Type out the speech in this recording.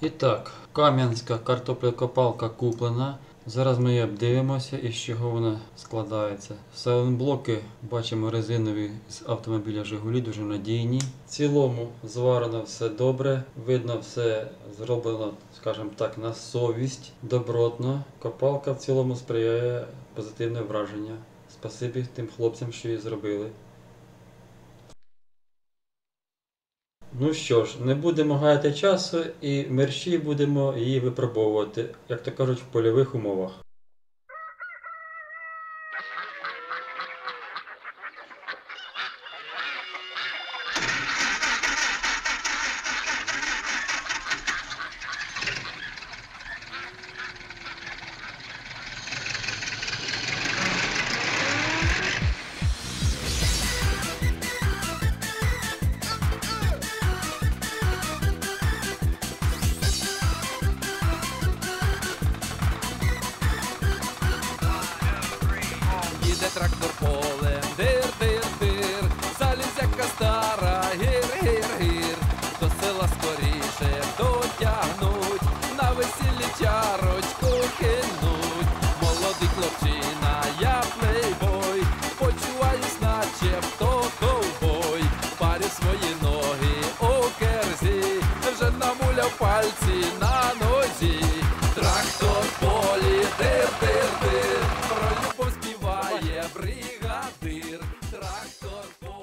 І так, кам'янська картоплекопалка куплена. Зараз ми її обдивимося, із чого вона складається. Сайлентблоки бачимо резинові з автомобіля Жигулі, дуже надійні. В цілому зварено все добре, видно все зроблено, скажімо так, на совість, добротно. Копалка в цілому сприяє позитивне враження. Спасибі тим хлопцям, що її зробили. Ну що ж, не будемо гаяти часу і мерщій будемо її випробовувати, як то кажуть, в польових умовах. Трактор полем, дир, дир, дир, залізяка стара, гір, гір, гір, до села скоріше дотягнуть, на весіллі чарочку кинуть, молодий хлопчина, я плейбой, почуваюсь, наче хто ковбой, парю свої ноги у керзі, вже намуляв пальці на нозі, бригадир, трактор.